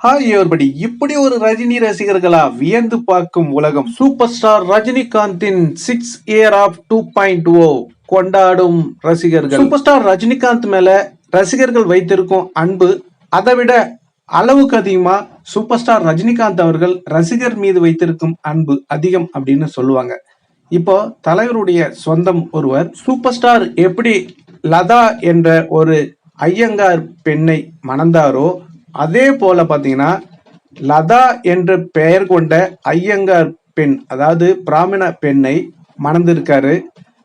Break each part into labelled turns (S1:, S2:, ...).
S1: Hi everybody. இப்படி ஒரு ரஜினி ரசிகர்களா வியந்து பார்க்கும் உலகம் super star ரஜினிகாந்தின் six year of two point O கொண்டாடும் ரசிகர்கள். சூப்பர் ஸ்டார் ரஜினிகாந்த் மேல ரசிகர்கள் வைத்திருக்கும் அன்பு அதை விட அளவுக்கு அதிகமா சூப்பர் ஸ்டார் ரஜினிகாந்த் அவர்கள் ரசிகர் மீது வைத்திருக்கும் அன்பு அதிகம் அப்படின்னு சொல்லுவாங்க. இப்போ தலைவருடைய சொந்தம் ஒருவர் சூப்பர் ஸ்டார் எப்படி லதா என்ற ஒரு ஐயங்கார் பெண்ணை மணந்தாரோ அதே போல பார்த்தீங்கன்னா லதா என்ற பெயர் கொண்ட ஐயங்கார் பெண் அதாவது பிராமண பெண்ணை மணந்திருக்காரு.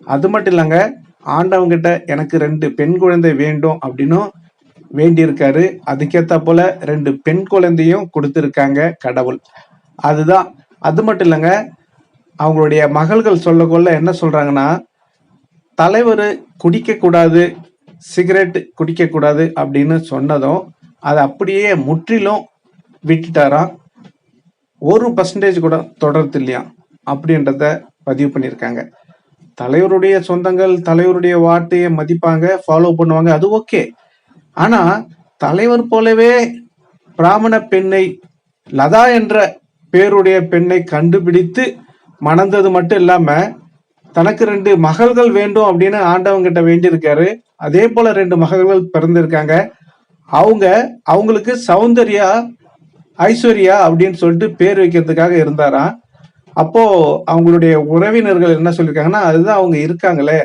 S1: அது மட்டும் இல்லைங்க ஆண்டவங்கிட்ட எனக்கு ரெண்டு பெண் குழந்தை வேண்டும் அப்படின்னும் வேண்டியிருக்காரு. அதுக்கேற்ற போல ரெண்டு பெண் குழந்தையும் கொடுத்துருக்காங்க கடவுள். அதுதான். அது மட்டும் இல்லைங்க அவங்களுடைய மகள்கள் சொல்ல கொள்ள என்ன சொல்றாங்கன்னா தலைவர் குடிக்கக்கூடாது சிகரெட் குடிக்கக்கூடாது அப்படின்னு சொன்னதும் அதை அப்படியே முற்றிலும் விட்டுட்டாராம். ஒரு பர்சன்டேஜ் கூட தொடர்த்து இல்லையா? அப்படின்றத பதிவு பண்ணியிருக்காங்க. தலைவருடைய சொந்தங்கள் தலைவருடைய வார்த்தையை மதிப்பாங்க ஃபாலோ பண்ணுவாங்க அது ஓகே ஆனா தலைவர் போலவே பிராமண பெண்ணை லதா என்ற பேருடைய பெண்ணை கண்டுபிடித்து மணந்தது மட்டும் இல்லாம தனக்கு ரெண்டு மகள்கள் வேண்டும் அப்படின்னு ஆண்டவங்கிட்ட வேண்டியிருக்காரு. அதே போல ரெண்டு மகள்கள் பிறந்திருக்காங்க. அவங்க அவங்களுக்கு சௌந்தர்யா ஐஸ்வர்யா அப்படின்னு சொல்லிட்டு பேர் வைக்கிறதுக்காக இருந்தாராம். அப்போ அவங்களுடைய உறவினர்கள் என்ன சொல்லியிருக்காங்கன்னா அதுதான் அவங்க இருக்காங்களே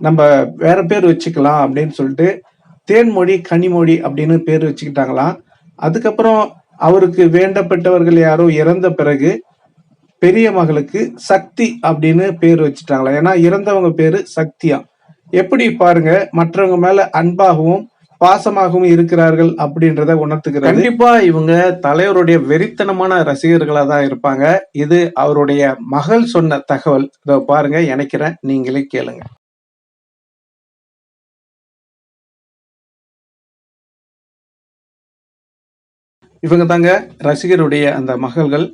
S1: நம்ம வேற பேர் வச்சுக்கலாம் அப்படின்னு சொல்லிட்டு தேன்மொழி கனிமொழி அப்படின்னு பேர் வச்சுக்கிட்டாங்களாம். அதுக்கப்புறம் அவருக்கு வேண்டப்பட்டவர்கள் யாரோ இறந்த பிறகு பெரிய மகளுக்கு சக்தி அப்படின்னு பேர் வச்சுட்டாங்களா ஏன்னா இறந்தவங்க பேரு சக்தியா எப்படி பாருங்க மற்றவங்க மேல அன்பாகவும் பாசமாகவும் இருக்கிறார்கள் அப்படின்றத உணர்த்துகிறது. கண்டிப்பா இவங்க தலைவருடைய வெறித்தனமான ரசிகர்களா தான் இருப்பாங்க. இது அவருடைய மகள் சொன்ன தகவல். இதை பாருங்க நினைக்கிறேன் நீங்களே கேளுங்க. இவங்க தாங்க ரசிகருடைய அந்த மகள்கள்.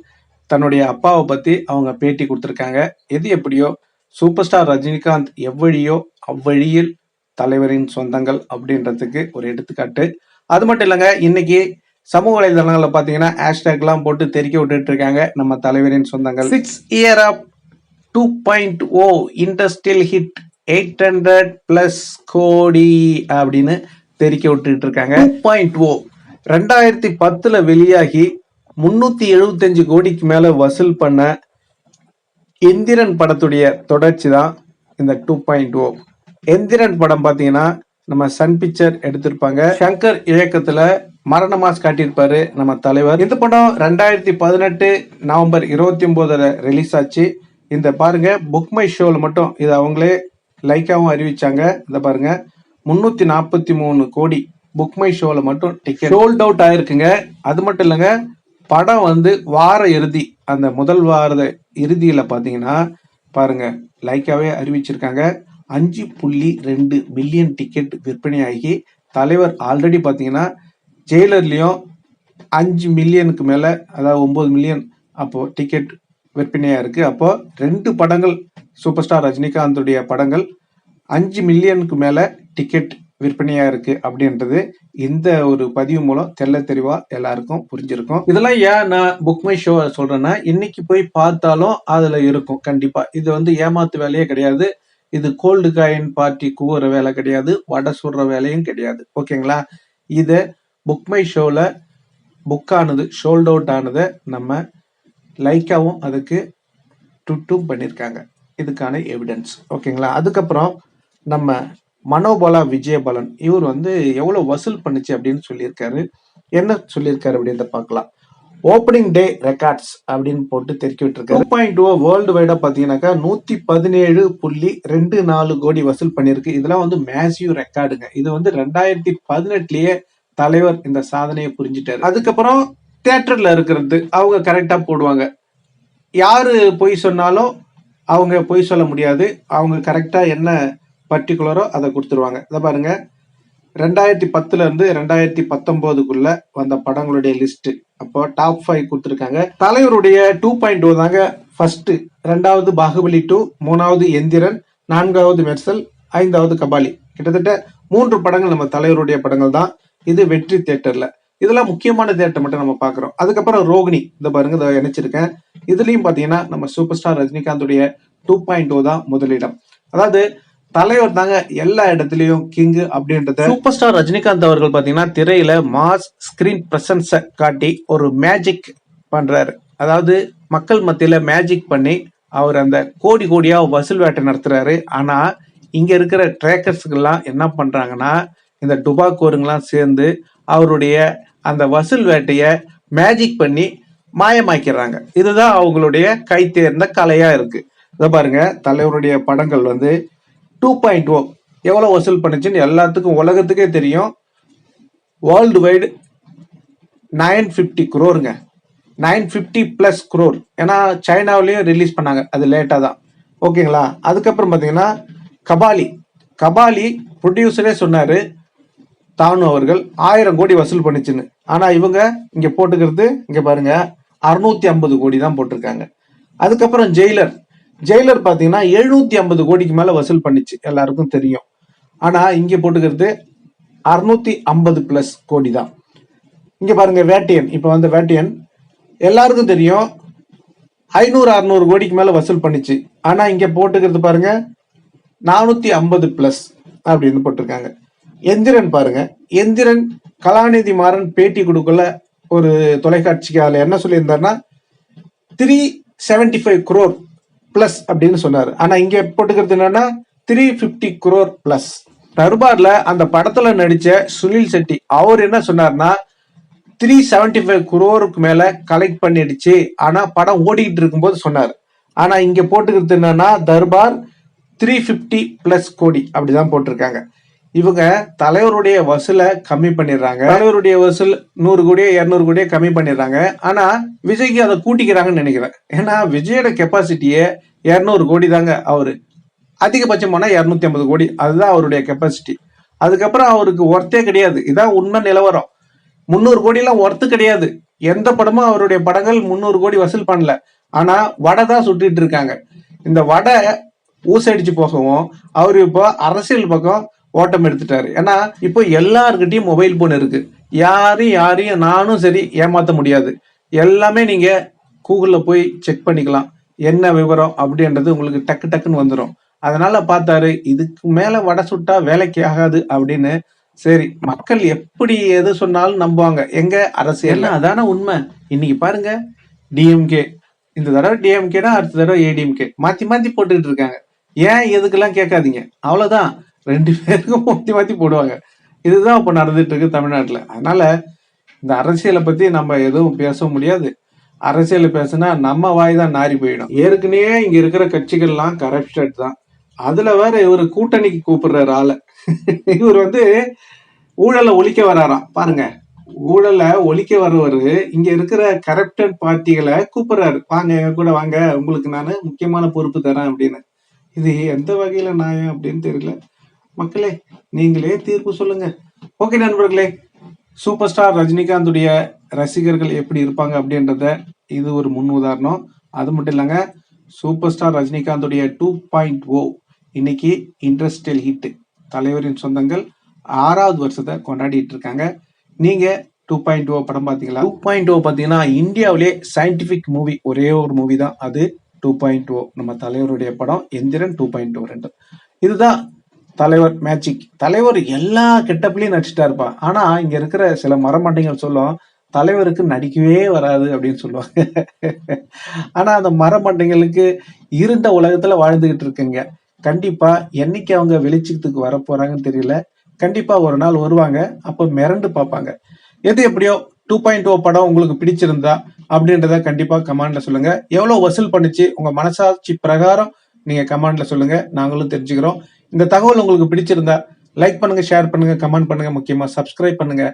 S1: தன்னுடைய அப்பாவை பத்தி அவங்க பேட்டி கொடுத்துருக்காங்க. எது எப்படியோ சூப்பர் ஸ்டார் ரஜினிகாந்த் எவ்வழியோ அவ்வழியில் தலைவரின் சொந்தங்கள் அப்படின்றதுக்கு ஒரு எடுத்துக்காட்டு. அது மட்டும் இல்லைங்க இன்னைக்கு சமூக வலைதளங்கள்ல பாத்தீங்கன்னா ஹேஷ்டேக் எல்லாம் போட்டு தெரிக்க விட்டுட்டு இருக்காங்க நம்ம தலைவரின் சொந்தங்கள். Six year of two point O industrial hit eight hundred plus கோடி அப்படின்னு தெரிக்க விட்டுட்டு இருக்காங்க. பாயிண்ட் ஓ ரெண்டாயிரத்தி பத்துல வெளியாகி முன்னூத்தி எழுபத்தஞ்சு கோடிக்கு மேல வசூல் பண்ண எந்திரன் படத்துடைய தொடர்ச்சி தான் இந்த டூ பாயிண்ட் ஓ எந்திரன் படம் பாத்தீங்கன்னா நம்ம சன் பிக்சர் எடுத்திருப்பாங்க. சங்கர் இயக்கத்துல மரண மாஸ் காட்டியிருப்பாரு நம்ம தலைவர். இந்த படம் ரெண்டாயிரத்தி பதினெட்டு நவம்பர் இருபத்தி ஒன்பதுல ரிலீஸ் ஆச்சு. இந்த பாருங்க புக் மை ஷோல மட்டும் இது அவங்களே லைக்காவும் அறிவிச்சாங்க. இந்த பாருங்க முன்னூத்தி நாற்பத்தி மூணு கோடி புக் மை ஷோல மட்டும் டிக்கெட் சோல்ட் அவுட் ஆயிருக்குங்க. அது மட்டும் இல்லைங்க படம் வந்து வார இறுதி அந்த முதல் வார இறுதியில பாத்தீங்கன்னா பாருங்க லைக்காவே அறிவிச்சிருக்காங்க. அஞ்சு புள்ளி ரெண்டு மில்லியன் டிக்கெட் விற்பனையாகி தலைவர் ஆல்ரெடி பார்த்தீங்கன்னா ஜெயிலர்லேயும் அஞ்சு மில்லியனுக்கு மேலே அதாவது ஒம்பது மில்லியன் அப்போ டிக்கெட் விற்பனையாக இருக்குது அப்போது ரெண்டு படங்கள் சூப்பர் ஸ்டார் ரஜினிகாந்துடைய படங்கள் அஞ்சு மில்லியனுக்கு மேலே டிக்கெட் விற்பனையாக இருக்குது அப்படின்றது இந்த ஒரு பதிவு மூலம் தெல்ல தெளிவாக எல்லாருக்கும் புரிஞ்சிருக்கும். இதெல்லாம் ஏன் நான் புக் மை ஷோ சொல்கிறேன்னா இன்னைக்கு போய் பார்த்தாலும் அதில் இருக்கும் கண்டிப்பாக இது வந்து ஏமாத்து வேலையே கிடையாது. இது கோல்டு காயின் பார்ட்டி கூவுற வேலை கிடையாது வடை சுடுற வேலையும் கிடையாது. ஓகேங்களா? இதை புக்மை ஷோவில் புக் ஆனது ஷோல்ட் அவுட் ஆனதை நம்ம லைக்காவும் அதுக்கு ட்விட்டும் பண்ணியிருக்காங்க இதுக்கான எவிடன்ஸ் ஓகேங்களா? அதுக்கப்புறம் நம்ம மனோபாலா விஜயபாலன் இவர் வந்து எவ்வளோ வசூல் பண்ணுச்சு அப்படின்னு சொல்லியிருக்காரு. என்ன சொல்லியிருக்காரு அப்படின்றத பார்க்கலாம். ஓப்பனிங் டே ரெக்கார்ட்ஸ் அப்படின்னு போட்டு தெரிவிக்க விட்டுருக்காரு பாயிண்ட் டூ வேர்ல்டு oh வைடா பார்த்தீங்கன்னாக்கா நூற்றி பதினேழு புள்ளி ரெண்டு நாலு கோடி வசூல் பண்ணியிருக்கு. இதெல்லாம் வந்து மேசிவ் ரெக்கார்டுங்க இது வந்து ரெண்டாயிரத்தி பதினெட்டுலேயே தலைவர் இந்த சாதனையை புரிஞ்சிட்டாரு. அதுக்கப்புறம் தேட்டரில் இருக்கிறது அவங்க கரெக்டாக போடுவாங்க. யார் பொய் சொன்னாலும் அவங்க பொய் சொல்ல முடியாது. அவங்க கரெக்டாக என்ன பர்டிகுலரோ அதை கொடுத்துருவாங்க. இதை பாருங்கள் ரெண்டாயிரத்தி பத்துலேருந்து ரெண்டாயிரத்தி பத்தொம்போதுக்குள்ள வந்த படங்களுடைய லிஸ்ட் அப்போ டாப் ஃபைவ் கொடுத்துருக்காங்க. தலைவருடைய டூ பாயிண்ட் oh தாங்க ஃபர்ஸ்ட் ரெண்டாவது பாகுபலி டூ மூணாவது எந்திரன் நான்காவது மெர்சல் ஐந்தாவது கபாலி. கிட்டத்தட்ட மூன்று படங்கள் நம்ம தலைவருடைய படங்கள் தான். இது வெற்றி தியேட்டர்ல. இதெல்லாம் முக்கியமான தேட்டர் மட்டும் நம்ம பார்க்குறோம். அதுக்கப்புறம் ரோகிணி இந்த பாருங்க இதை இணைச்சிருக்கேன். இதுலயும் பார்த்தீங்கன்னா நம்ம சூப்பர் ஸ்டார் ரஜினிகாந்துடைய டூ பாயிண்ட் டூ தான் முதலிடம். அதாவது தலைவர் தாங்க எல்லா இடத்துலயும் கிங்கு அப்படின்றத சூப்பர் ஸ்டார் ரஜினிகாந்த் அவர்கள் பாத்தீங்கன்னா திரையில மாஸ் ஸ்கிரீன் பிரசன்ஸ காட்டி ஒரு மேஜிக் பண்றாரு. அதாவது மக்கள் மத்தியில மேஜிக் பண்ணி அவர் அந்த கோடி கோடியா வசூல் வேட்டை நடத்துறாரு. ஆனா இங்க இருக்கிற ட்ரேக்கர்ஸ்கெல்லாம் என்ன பண்றாங்கன்னா இந்த டுபாக்கோருங்கெல்லாம் சேர்ந்து அவருடைய அந்த வசூல் வேட்டைய மேஜிக் பண்ணி மாயமாக்கிறாங்க இதுதான் அவங்களுடைய கைத்தேர்ந்த கலையா இருக்கு. இதை பாருங்க தலைவருடைய படங்கள் வந்து டூ பாயிண்ட் ஓ எவ்வளோ வசூல் பண்ணுச்சுன்னு எல்லாத்துக்கும் உலகத்துக்கே தெரியும். வேர்ல்டு வைடு நைன் ஃபிஃப்டி குரோருங்க நைன் ஃபிஃப்டி ப்ளஸ் குரோர் ஏன்னா சைனாவிலையும் ரிலீஸ் பண்ணாங்க. அது லேட்டாக தான். ஓகேங்களா? அதுக்கப்புறம் பார்த்தீங்கன்னா கபாலி. கபாலி ப்ரொடியூசரே சொன்னார் தானு அவர்கள் ஆயிரம் கோடி வசூல் பண்ணிச்சுன்னு. ஆனால் இவங்க இங்கே போட்டுக்கிறது இங்கே பாருங்க அறுநூத்தி ஐம்பது கோடி தான் போட்டிருக்காங்க. அதுக்கப்புறம் ஜெயிலர் ஜெயிலர் பார்த்தீங்கன்னா எழுநூத்தி ஐம்பது கோடிக்கு மேலே வசூல் பண்ணிச்சு. எல்லாருக்கும் தெரியும். ஆனால் இங்கே போட்டுக்கிறது அறுநூத்தி ஐம்பது பிளஸ் கோடி தான் இங்கே பாருங்க வேட்டியன். இப்போ வந்த வேட்டியன் எல்லாருக்கும் தெரியும். ஐநூறு அறுநூறு கோடிக்கு மேலே வசூல் பண்ணிச்சு. ஆனால் இங்கே போட்டுக்கிறது பாருங்க நானூற்றி ஐம்பது ப்ளஸ் அப்படின்னு போட்டிருக்காங்க. எந்திரன் பாருங்க. எந்திரன் கலாநிதி மாறன் பேட்டி கொடுக்கல. ஒரு தொலைக்காட்சிக்கு அதில் என்ன சொல்லியிருந்தாருன்னா three seventy five crore plus அப்படின்னு சொன்னார். ஆனா இங்க போட்டுக்கிறது என்னன்னா த்ரீ பிப்டி குரோர் பிளஸ் தர்பார்ல அந்த படத்துல நடிச்ச சுனில் செட்டி அவர் என்ன சொன்னார்னா த்ரீ செவன்டி ஃபைவ் குரோருக்கு மேல கலெக்ட் பண்ணிடுச்சு. ஆனா படம் ஓடிக்கிட்டு இருக்கும்போது சொன்னார். ஆனா இங்க போட்டுக்கிறது என்னன்னா தர்பார் த்ரீ பிப்டி பிளஸ் கோடி. அப்படிதான் போட்டிருக்காங்க. இவங்க தலைவருடைய வசூலை கம்மி பண்ணிடுறாங்க. தலைவருடைய வசூல் நூறு கோடியோ இரநூறு கோடியோ கம்மி பண்ணிடுறாங்க. ஆனா விஜய்க்கு அதை கூட்டிக்கிறாங்கன்னு நினைக்கிறேன். ஏன்னா விஜயோட கெப்பாசிட்டியே இரநூறு கோடி தாங்க அவரு. அதிகபட்சம் போனா இரநூத்தி ஐம்பது கோடி. அதுதான் அவருடைய கெப்பாசிட்டி அதுக்கப்புறம் அவருக்கு ஒர்த்தே கிடையாது. இதான் உண்மை நிலவரம். முந்நூறு கோடியெல்லாம் ஒர்த்து கிடையாது. எந்த படமும் அவருடைய படங்கள் முந்நூறு கோடி வசூல் பண்ணல. ஆனா வடை தான் சுட்டிட்டு இருக்காங்க. இந்த வடை ஊசடிச்சு போகவும் அவர் இப்போ அரசியல் பக்கம் ஓட்டம் எடுத்துட்டாரு. ஏன்னா இப்போ எல்லாருக்கிட்டையும் மொபைல் போன் இருக்கு. யாரையும் யாரையும் நானும் சரி ஏமாற்ற முடியாது. எல்லாமே நீங்க கூகுளில் போய் செக் பண்ணிக்கலாம். என்ன விவரம் அப்படின்றது உங்களுக்கு டக்கு டக்குன்னு வந்துடும் அதனால பார்த்தாரு இதுக்கு மேல வடை சுட்டா வேலைக்கு ஆகாது அப்படின்னு. சரி மக்கள் எப்படி எது சொன்னாலும் நம்புவாங்க. எங்க? அரசியல் அதான உண்மை. இன்னைக்கு பாருங்க டிஎம்கே இந்த தடவை டிஎம்கேனா அடுத்த தடவை ஏடிஎம்கே மாத்தி மாத்தி போட்டுக்கிட்டு இருக்காங்க. ஏன் எதுக்கெல்லாம் கேட்காதீங்க? அவ்வளவுதான். ரெண்டு பேருக்கும் மாற்றி மாற்றி போடுவாங்க. இதுதான் இப்போ நடந்துட்டு இருக்கு தமிழ்நாட்டில். அதனால இந்த அரசியலை பற்றி நம்ம எதுவும் பேச முடியாது. அரசியல் பேசுனா நம்ம வாய் தான் நாரி போயிடும். ஏற்கனவே இங்க இருக்கிற கட்சிகள்லாம் கரப்டட் தான். அதுல வேற இவர் கூட்டணிக்கு கூப்பிடுறாரு ஆளை. இவர் வந்து ஊழலை ஒழிக்க வராராம். பாருங்க ஊழலை ஒழிக்க வர்றவர் இங்க இருக்கிற கரப்டட் பார்ட்டிகளை கூப்பிடுறாரு. வாங்க எங்க கூட வாங்க உங்களுக்கு நான் முக்கியமான பொறுப்பு தரேன் அப்படின்னு. இது எந்த வகையில நியாயம் அப்படின்னு தெரியல. மக்களே நீங்களே தீர்ப்பு சொல்லுங்க. ஓகே நண்பர்களே சூப்பர் ஸ்டார் ரஜினிகாந்துடைய ரசிகர்கள் எப்படி இருப்பாங்க அப்படின்றத இது ஒரு முன் உதாரணம். அது மட்டும் இல்லைங்க சூப்பர் ஸ்டார் ரஜினிகாந்துடைய டூ பாயிண்ட் ஓ இன்னைக்கு இண்டஸ்ட்ரியல் ஹிட் தலைவரின் சொந்தங்கள் ஆறாவது வருஷத்தை கொண்டாடிட்டு இருக்காங்க. நீங்க டூ பாயிண்ட் ஓ படம் பார்த்தீங்களா? டூ பாயிண்ட் ஓ பார்த்தீங்கன்னா இந்தியாவிலே சயின்டிஃபிக் மூவி ஒரே ஒரு மூவி தான். அது டூ பாயிண்ட் ஓ நம்ம தலைவருடைய படம் எந்திரன் டூ பாயிண்ட் ஓ ரெண்டு. இதுதான் தலைவர் மேஜிக் தலைவர் எல்லா கெட்டப்லயும் நடிச்சுட்டா இருப்பா. ஆனா இங்க இருக்கிற சில மரமண்டைகள் சொல்லும் தலைவருக்கு நடிக்கவே வராது அப்படின்னு சொல்லுவாங்க. ஆனா அந்த மரமண்டைங்களுக்கு இருண்ட உலகத்துல வாழ்ந்துகிட்டு இருக்குங்க. கண்டிப்பா என்னைக்கு அவங்க வெளிச்சத்துக்கு வர போறாங்கன்னு தெரியல. கண்டிப்பா ஒரு நாள் வருவாங்க அப்ப மிரண்டு பார்ப்பாங்க. எது எப்படியோ டூ பாயிண்ட் ஓ படம் உங்களுக்கு பிடிச்சிருந்தா அப்படின்றத கண்டிப்பா கமெண்ட்ல சொல்லுங்க. எவ்வளவு வசூல் பண்ணுச்சு உங்க மனசாட்சி பிரகாரம் நீங்க கமெண்ட்ல சொல்லுங்க. நாங்களும் தெரிஞ்சுக்கிறோம். இந்த தகவல் உங்களுக்கு பிடிச்சிருந்தா லைக் பண்ணுங்க ஷேர் பண்ணுங்க கமெண்ட் பண்ணுங்க முக்கியமா சப்ஸ்கிரைப் பண்ணுங்க.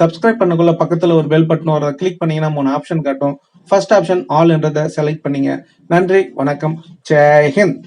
S1: சப்ஸ்கிரைப் பண்ணக்குள்ள பக்கத்துல ஒரு பெல் பட்டன் வரதை கிளிக் பண்ணீங்கன்னா மூணு ஆப்ஷன் காட்டும். ஃபர்ஸ்ட் ஆப்ஷன் ஆல் என்றதை செலக்ட் பண்ணீங்க. நன்றி வணக்கம். ஜெய் ஹிந்த்.